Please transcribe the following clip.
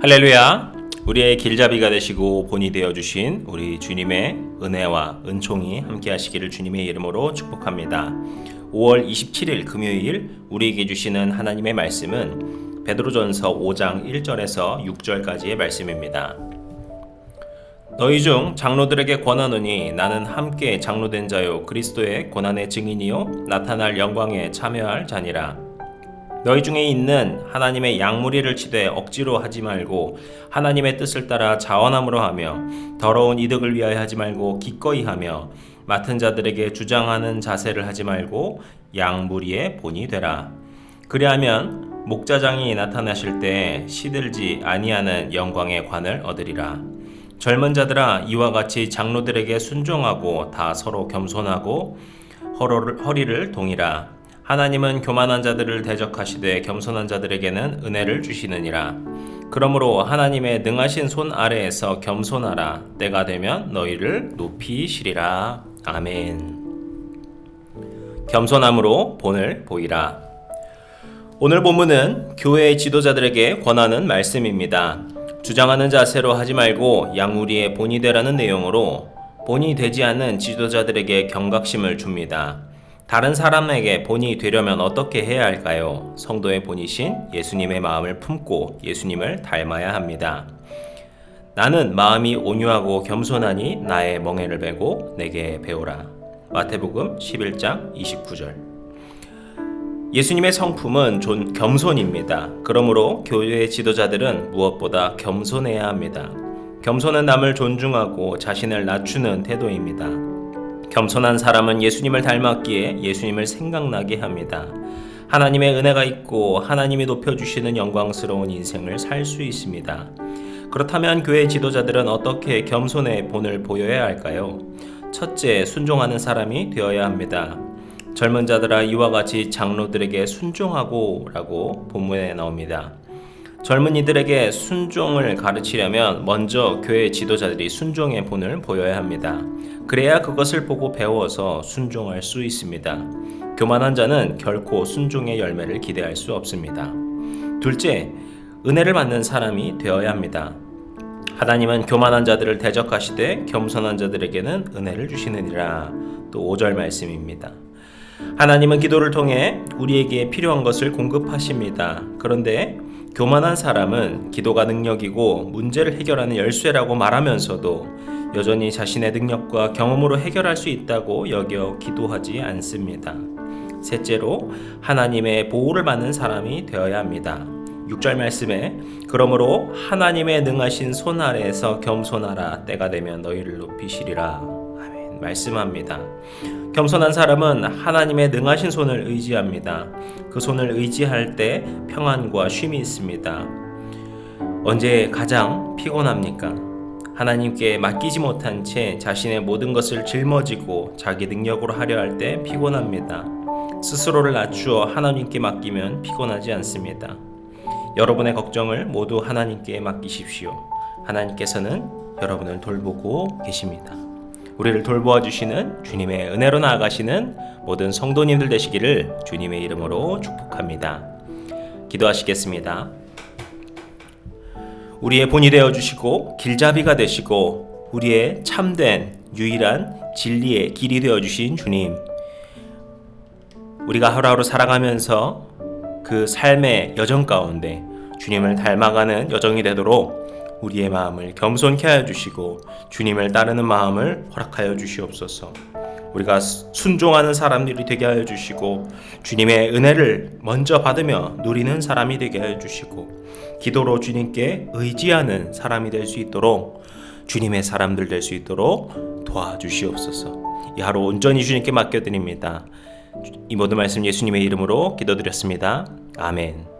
할렐루야. 우리의 길잡이가 되시고 본이 되어 주신 우리 주님의 은혜와 은총이 함께 하시기를 주님의 이름으로 축복합니다. 5월 27일 금요일 우리에게 주시는 하나님의 말씀은 베드로전서 5장 1절에서 6절까지의 말씀입니다. 너희 중 장로들에게 권하노니 나는 함께 장로된 자요 그리스도의 고난의 증인이요 나타날 영광에 참여할 자니라. 너희 중에 있는 하나님의 양무리를 치되 억지로 하지 말고 하나님의 뜻을 따라 자원함으로 하며 더러운 이득을 위하여 하지 말고 기꺼이 하며 맡은 자들에게 주장하는 자세를 하지 말고 양무리의 본이 되라. 그리하면 목자장이 나타나실 때 시들지 아니하는 영광의 관을 얻으리라. 젊은 자들아 이와 같이 장로들에게 순종하고 다 서로 겸손하고 허리를 동이라. 하나님은 교만한 자들을 대적하시되 겸손한 자들에게는 은혜를 주시느니라. 그러므로 하나님의 능하신 손 아래에서 겸손하라. 때가 되면 너희를 높이시리라. 아멘. 겸손함으로 본을 보이라. 오늘 본문은 교회 지도자들에게 권하는 말씀입니다. 주장하는 자세로 하지 말고 양우리의 본이 되라는 내용으로 본이 되지 않는 지도자들에게 경각심을 줍니다. 다른 사람에게 본이 되려면 어떻게 해야 할까요? 성도의 본이신 예수님의 마음을 품고 예수님을 닮아야 합니다. 나는 마음이 온유하고 겸손하니 나의 멍에를 베고 내게 배우라. 마태복음 11장 29절. 예수님의 성품은 존 겸손입니다. 그러므로 교회의 지도자들은 무엇보다 겸손해야 합니다. 겸손은 남을 존중하고 자신을 낮추는 태도입니다. 겸손한 사람은 예수님을 닮았기에 예수님을 생각나게 합니다. 하나님의 은혜가 있고 하나님이 높여주시는 영광스러운 인생을 살 수 있습니다. 그렇다면 교회 지도자들은 어떻게 겸손의 본을 보여야 할까요? 첫째, 순종하는 사람이 되어야 합니다. 젊은 자들아 이와 같이 장로들에게 순종하고 라고 본문에 나옵니다. 젊은이들에게 순종을 가르치려면 먼저 교회 지도자들이 순종의 본을 보여야 합니다. 그래야 그것을 보고 배워서 순종할 수 있습니다. 교만한 자는 결코 순종의 열매를 기대할 수 없습니다. 둘째, 은혜를 받는 사람이 되어야 합니다. 하나님은 교만한 자들을 대적하시되 겸손한 자들에게는 은혜를 주시느니라. 또 5절 말씀입니다. 하나님은 기도를 통해 우리에게 필요한 것을 공급하십니다. 그런데 교만한 사람은 기도가 능력이고 문제를 해결하는 열쇠라고 말하면서도 여전히 자신의 능력과 경험으로 해결할 수 있다고 여겨 기도하지 않습니다. 셋째로 하나님의 보호를 받는 사람이 되어야 합니다. 6절 말씀에 그러므로 하나님의 능하신 손 아래에서 겸손하라 때가 되면 너희를 높이시리라 말씀합니다. 겸손한 사람은 하나님의 능하신 손을 의지합니다. 그 손을 의지할 때 평안과 쉼이 있습니다. 언제 가장 피곤합니까? 하나님께 맡기지 못한 채 자신의 모든 것을 짊어지고 자기 능력으로 하려 할 때 피곤합니다. 스스로를 낮추어 하나님께 맡기면 피곤하지 않습니다. 여러분의 걱정을 모두 하나님께 맡기십시오. 하나님께서는 여러분을 돌보고 계십니다. 우리를 돌보아 주시는 주님의 은혜로 나아가시는 모든 성도님들 되시기를 주님의 이름으로 축복합니다. 기도하시겠습니다. 우리의 본이 되어 주시고 길잡이가 되시고 우리의 참된 유일한 진리의 길이 되어 주신 주님. 우리가 하루하루 살아가면서 그 삶의 여정 가운데 주님을 닮아가는 여정이 되도록 우리의 마음을 겸손케 하여 주시고 주님을 따르는 마음을 허락하여 주시옵소서. 우리가 순종하는 사람들이 되게 하여 주시고 주님의 은혜를 먼저 받으며 누리는 사람이 되게 하여 주시고 기도로 주님께 의지하는 사람이 될 수 있도록 주님의 사람들 될 수 있도록 도와주시옵소서. 이 하루 온전히 주님께 맡겨드립니다. 이 모든 말씀 예수님의 이름으로 기도드렸습니다. 아멘.